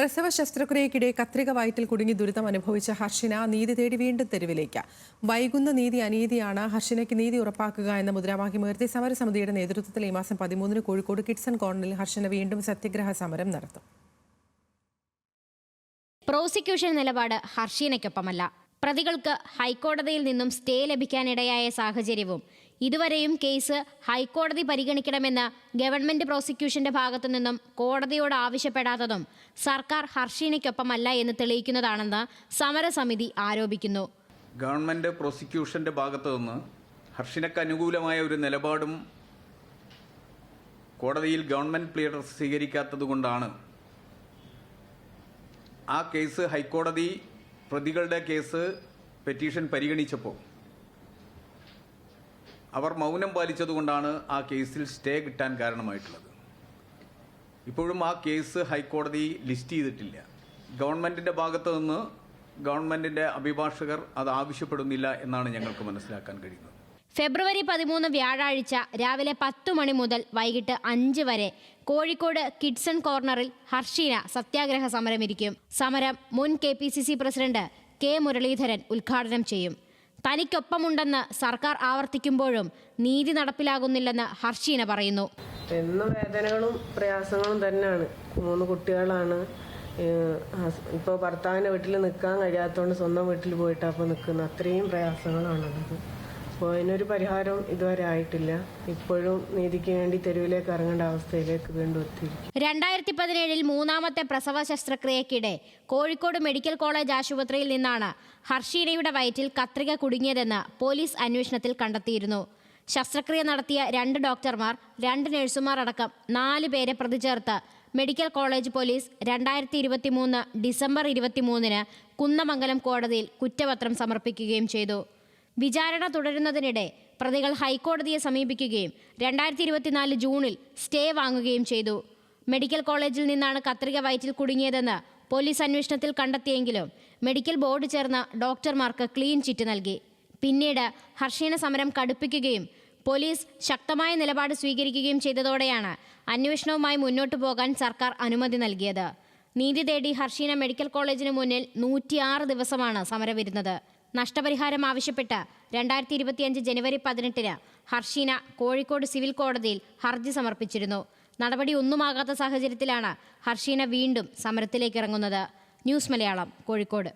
പ്രസവ ശസ്ത്രക്രിയക്കിടെ കത്രിക വയറ്റിൽ കുടുങ്ങി ദുരിതം അനുഭവിച്ച ഹർഷിന നീതി തേടി വീണ്ടും തെരുവിലേക്ക്. വൈകുന്ന നീതി അനീതിയാണ് ഹർഷിനയ്ക്ക് നീതി ഉറപ്പാക്കുക എന്ന മുദ്രാവാക്യം ഉയർത്തി സമരസമിതിയുടെ നേതൃത്വത്തിൽ ഈ മാസം പതിമൂന്നിന് കോഴിക്കോട് കിഡ്സൺ കോർണറിൽ ഹർഷന വീണ്ടും സത്യഗ്രഹ സമരം നടത്തും. പ്രോസിക്യൂഷൻ നിലപാട് ഹർഷീനയ്ക്കൊപ്പമല്ല. പ്രതികൾക്ക് ഹൈക്കോടതിയിൽ നിന്നും സ്റ്റേ ലഭിക്കാനിടയായ സാഹചര്യവും ഇതുവരെയും കേസ് ഹൈക്കോടതി പരിഗണിക്കണമെന്ന് ഗവൺമെന്റ് പ്രോസിക്യൂഷന്റെ ഭാഗത്തു നിന്നും കോടതിയോട് ആവശ്യപ്പെടാത്തതും സർക്കാർ ഹർഷീനയ്ക്കൊപ്പമല്ല എന്ന് തെളിയിക്കുന്നതാണെന്ന് സമരസമിതി ആരോപിക്കുന്നു. ഗവൺമെന്റ് പ്രോസിക്യൂഷന്റെ ഭാഗത്തു നിന്ന് ഹർഷിനക്ക് അനുകൂലമായ ഒരു നിലപാടും കോടതിയിൽ ഗവൺമെന്റ് പ്ലീഡർ സ്വീകരിക്കാത്തതുകൊണ്ടാണ് ആ കേസ് ഹൈക്കോടതി പ്രതികളുടെ കേസ് പെറ്റീഷൻ പരിഗണിച്ചപ്പോൾ അവർ മൗനം പാലിച്ചതുകൊണ്ടാണ് ആ കേസിൽ സ്റ്റേ കിട്ടാൻ കാരണമായിട്ടുള്ളത്. ഇപ്പോഴും ആ കേസ് ഹൈക്കോടതി ലിസ്റ്റ് ചെയ്തിട്ടില്ല. ഗവൺമെന്റിന്റെ ഭാഗത്ത് നിന്ന് ഗവൺമെന്റിന്റെ അഭിഭാഷകർ അത് ആവശ്യപ്പെടുന്നില്ല എന്നാണ് ഞങ്ങൾക്ക് മനസ്സിലാക്കാൻ കഴിയുന്നത്. ഫെബ്രുവരി പതിമൂന്ന് വ്യാഴാഴ്ച രാവിലെ പത്തു മണി മുതൽ വൈകിട്ട് അഞ്ച് വരെ കോഴിക്കോട് കിഡ്സൺ കോർണറിൽ ഹർഷീന സത്യാഗ്രഹ സമരമിരിക്കും. സമരം മുൻ കെ പ്രസിഡന്റ് കെ മുരളീധരൻ ഉദ്ഘാടനം ചെയ്യും. തനിക്കൊപ്പമുണ്ടെന്ന് സർക്കാർ ആവർത്തിക്കുമ്പോഴും നീതി നടപ്പിലാകുന്നില്ലെന്ന് ഹർഷീന പറയുന്നു. എന്നും വേദനകളും പ്രയാസങ്ങളും തന്നെയാണ്. മൂന്ന് കുട്ടികളാണ്. ഇപ്പോൾ ഭർത്താവിന്റെ വീട്ടിൽ നിൽക്കാൻ കഴിയാത്തതുകൊണ്ട് സ്വന്തം വീട്ടിൽ പോയിട്ട് അപ്പോൾ നിൽക്കുന്നത്. അത്രയും പ്രയാസങ്ങളാണുള്ളത്. അപ്പോൾ അതിനൊരു പരിഹാരം ഇതുവരെ ആയിട്ടില്ല. ഇപ്പോഴും നീതിക്ക് വേണ്ടി തെരുവിലേക്ക് ഇറങ്ങേണ്ട അവസ്ഥയിലേക്ക് വീണ്ടും എത്തിയിരിക്കും രണ്ടായിരത്തി പതിനേഴിൽ മൂന്നാമത്തെ പ്രസവ ശസ്ത്രക്രിയക്കിടെ കോഴിക്കോട് മെഡിക്കൽ കോളേജ് ആശുപത്രിയിൽ നിന്നാണ് ഹർഷീനയുടെ വയറ്റിൽ കത്രിക കുടുങ്ങിയതെന്ന് പോലീസ് അന്വേഷണത്തിൽ കണ്ടെത്തിയിരുന്നു. ശസ്ത്രക്രിയ നടത്തിയ രണ്ട് ഡോക്ടർമാർ രണ്ട് നഴ്സുമാർ അടക്കം നാല് പേരെ പ്രതി ചേർത്ത് മെഡിക്കൽ കോളേജ് പോലീസ് രണ്ടായിരത്തി ഇരുപത്തി മൂന്ന് ഡിസംബർ ഇരുപത്തിമൂന്നിന് കുന്നമംഗലം കോടതിയിൽ കുറ്റപത്രം സമർപ്പിക്കുകയും ചെയ്തു. വിചാരണ തുടരുന്നതിനിടെ പ്രതികൾ ഹൈക്കോടതിയെ സമീപിക്കുകയും രണ്ടായിരത്തി ഇരുപത്തിനാല് ജൂണിൽ സ്റ്റേ വാങ്ങുകയും ചെയ്തു. മെഡിക്കൽ കോളേജിൽ നിന്നാണ് കത്രിക വയറ്റിൽ കുടുങ്ങിയതെന്ന് പോലീസ് അന്വേഷണത്തിൽ കണ്ടെത്തിയെങ്കിലും മെഡിക്കൽ ബോർഡ് ചേർന്ന ഡോക്ടർമാർക്ക് ക്ലീൻ ചിറ്റ് നൽകി. പിന്നീട് ഹർഷീന സമരം കടുപ്പിക്കുകയും പോലീസ് ശക്തമായ നിലപാട് സ്വീകരിക്കുകയും ചെയ്തതോടെയാണ് അന്വേഷണവുമായി മുന്നോട്ടു പോകാൻ സർക്കാർ അനുമതി നൽകിയത്. നീതി തേടി ഹർഷീന മെഡിക്കൽ കോളേജിന് മുന്നിൽ നൂറ്റിയാറ് ദിവസമാണ് സമരമിരുന്നത് നഷ്ടപരിഹാരം ആവശ്യപ്പെട്ട് രണ്ടായിരത്തി ഇരുപത്തിയഞ്ച് ജനുവരി പതിനെട്ടിന് ഹർഷീന കോഴിക്കോട് സിവിൽ കോടതിയിൽ ഹർജി സമർപ്പിച്ചിരുന്നു. നടപടി ഒന്നുമാകാത്ത സാഹചര്യത്തിലാണ് ഹർഷീന വീണ്ടും സമരത്തിലേക്ക് ഇറങ്ങുന്നത്. ന്യൂസ് മലയാളം കോഴിക്കോട്.